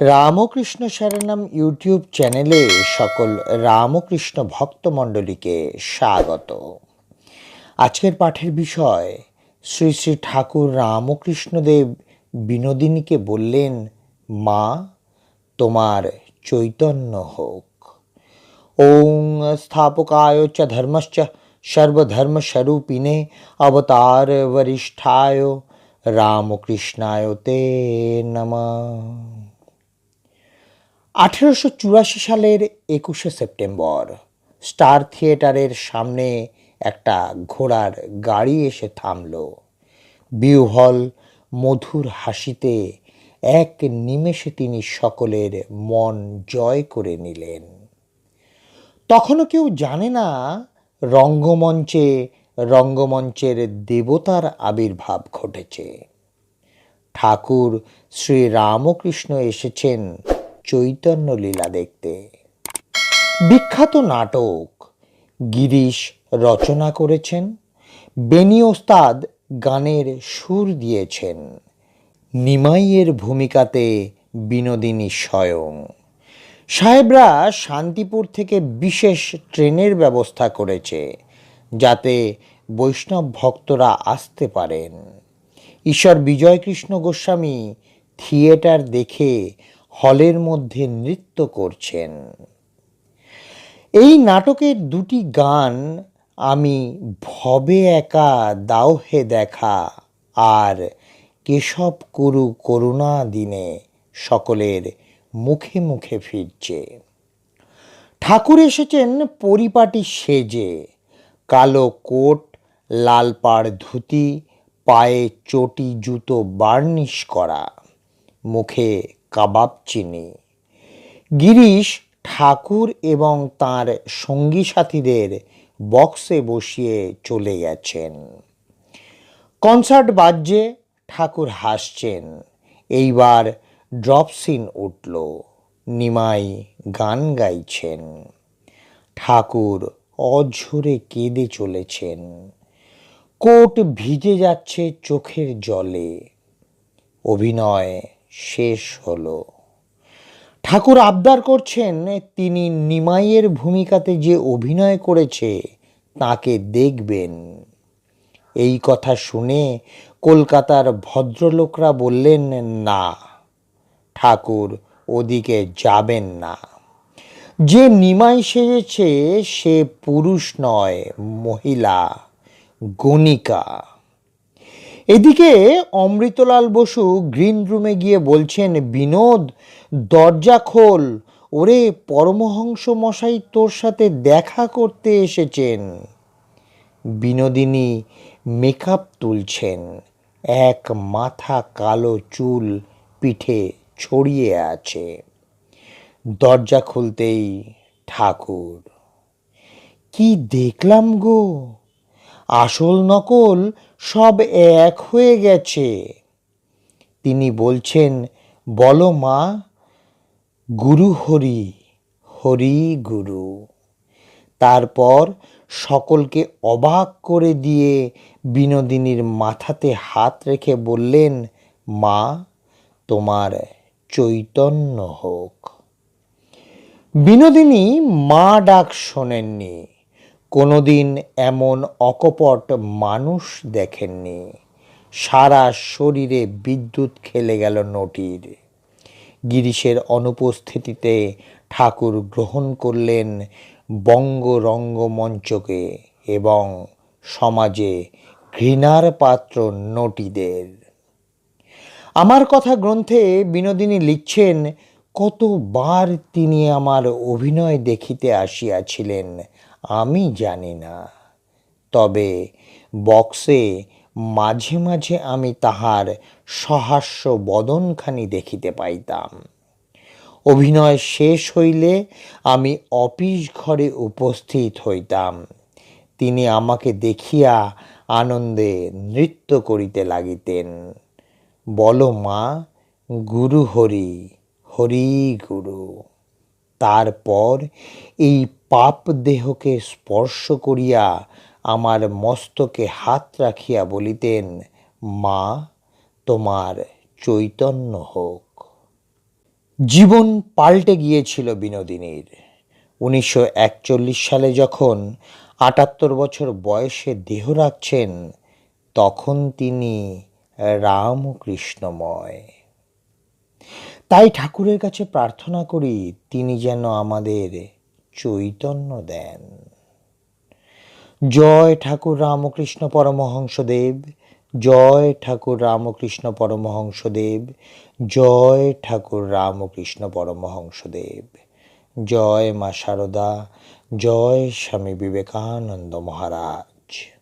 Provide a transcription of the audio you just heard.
Ramakrishna শরণম YouTube চ্যানেলে সকল রামকৃষ্ণ ভক্তমণ্ডলীকে স্বাগত। আজকের পাঠের বিষয়, শ্রী শ্রী ঠাকুর রামকৃষ্ণদেব বিনোদিনীকে বললেন, মা, তোমার চৈতন্য হোক। ওং স্থাপকায় চ ধর্মশ্চ সর্বধর্মস্বরূপিণে অবতার বরিষ্ঠায় রামকৃষ্ণায় তে নমঃ। আঠেরোশো চুরাশি সালের একুশে সেপ্টেম্বর, স্টার থিয়েটারের সামনে একটা ঘোড়ার গাড়ি এসে থামল। বিহল মধুর হাসিতে এক নিমেষে তিনি সকলের মন জয় করে নিলেন। তখনও কেউ জানে না রঙ্গমঞ্চে রঙ্গমঞ্চের দেবতার আবির্ভাব ঘটেছে। ঠাকুর শ্রী রামকৃষ্ণ এসেছেন চৈতন্য লীলা দেখতে। বিখ্যাত নাটক গিরিশ রচনা করেছেন। বেনি ওস্তাদ গানের সুর দিয়েছেন। নিমাইয়ের ভূমিকাতে বিনোদিনী স্বয়ং। সাহেবরা শান্তিপুর থেকে বিশেষ ট্রেনের ব্যবস্থা করেছে যাতে বৈষ্ণব ভক্তরা আসতে পারেন। ঈশ্বর বিজয়কৃষ্ণ গোস্বামী থিয়েটার দেখে হলের মধ্যে নৃত্য করছেন। এই নাটকের দুটি গান আমি ভবে একা, দাওহে দেখা আর কেশব করু করুণা দিনে সকলের মুখে মুখে ফিরছে। ঠাকুর এসেছেন পরিপাটি সেজে, কালো কোট, লাল পাড় ধুতি, পায়ে চটি জুতো বার্নিশ করা, মুখে কাবাব চিনি। গিরিশ ঠাকুর এবং তার সঙ্গী সাথীদের বক্সে বসিয়ে চলে গেছেন। কনসার্ট বাজছে, ঠাকুর হাসছেন। এইবার ড্রপ সিন উঠল। নিমাই গান গাইছেন। ঠাকুর অঝরে কেঁদে চলেছেন। কোট ভিজে যাচ্ছে চোখের জলে। অভিনয় শেষ হলো। ঠাকুর আবদার করছেন তিনি নিমাইয়ের ভূমিকাতে যে অভিনয় করেছে তাকে দেখবেন। এই কথা শুনে কলকাতার ভদ্রলোকরা বললেন, না, ঠাকুর ওদিকে যাবেন না। যে নিমাই সেজেছে সে পুরুষ নয়, মহিলা, গণিকা। এদিকে অমৃতলাল বসু গ্রিন রুমে গিয়ে বলছেন, বিনোদ, দরজা খোল। ওরে পরমহংস মশাই তোর সাথে দেখা করতে এসেছেন। বিনোদিনী মেকআপ তুলছেন। এক মাথা কালো চুল পিঠে ছড়িয়ে আছে। দরজা খুলতেই ঠাকুর। কি দেখলাম গো আসল নকল সব এক হয়ে গেছে। তিনি বলছেন, বলো মা, গুরু হরি হরি গুরু। তারপর সকলকে অবাক করে দিয়ে বিনোদিনীর মাথাতে হাত রেখে বললেন, মা, তোমার চৈতন্য হোক। বিনোদিনী মা ডাক শোনেননি। কোনোদিন এমন অকপট মানুষ দেখেননি। সারা শরীরে বিদ্যুৎ খেলে গেল নটির। গিরিশের অনুপস্থিতিতে ঠাকুর গ্রহণ করলেন বঙ্গ রঙ্গমঞ্চকে এবং সমাজে ঘৃণার পাত্র নটিদের। আমার কথা গ্রন্থে বিনোদিনী লিখছেন, কতবার তিনি আমার অভিনয় দেখিতে আসিয়াছিলেন আমি জানি না। তবে বক্সে মাঝে মাঝে আমি তাহার সহাস্য বদনখানি দেখিতে পাইতাম। অভিনয় শেষ হইলে আমি অফিস ঘরে উপস্থিত হইতাম। তিনি আমাকে দেখিয়া আনন্দে নৃত্য করিতে লাগিতেন। বলো মা, গুরু হরি হরি গুরু। তারপর এই পাপ দেহকে স্পর্শ করিয়া আমার মস্তকে হাত রাখিয়া বলিতেন, মা, তোমার চৈতন্য হোক। জীবন পাল্টে গিয়েছিল বিনোদিনীর। উনিশশো একচল্লিশ সালে যখন আটাত্তর বছর বয়সে দেহ রাখছেন, তখন তিনি রামকৃষ্ণময়। তাই ঠাকুরের কাছে প্রার্থনা করি, তিনি যেন আমাদের চৈতন্য দেন। জয় ঠাকুর রামকৃষ্ণ পরমহংসদেব, জয় ঠাকুর রামকৃষ্ণ পরমহংসদেব, জয় ঠাকুর রামকৃষ্ণ পরমহংসদেব। জয় মা শারদা জয় স্বামী বিবেকানন্দ মহারাজ।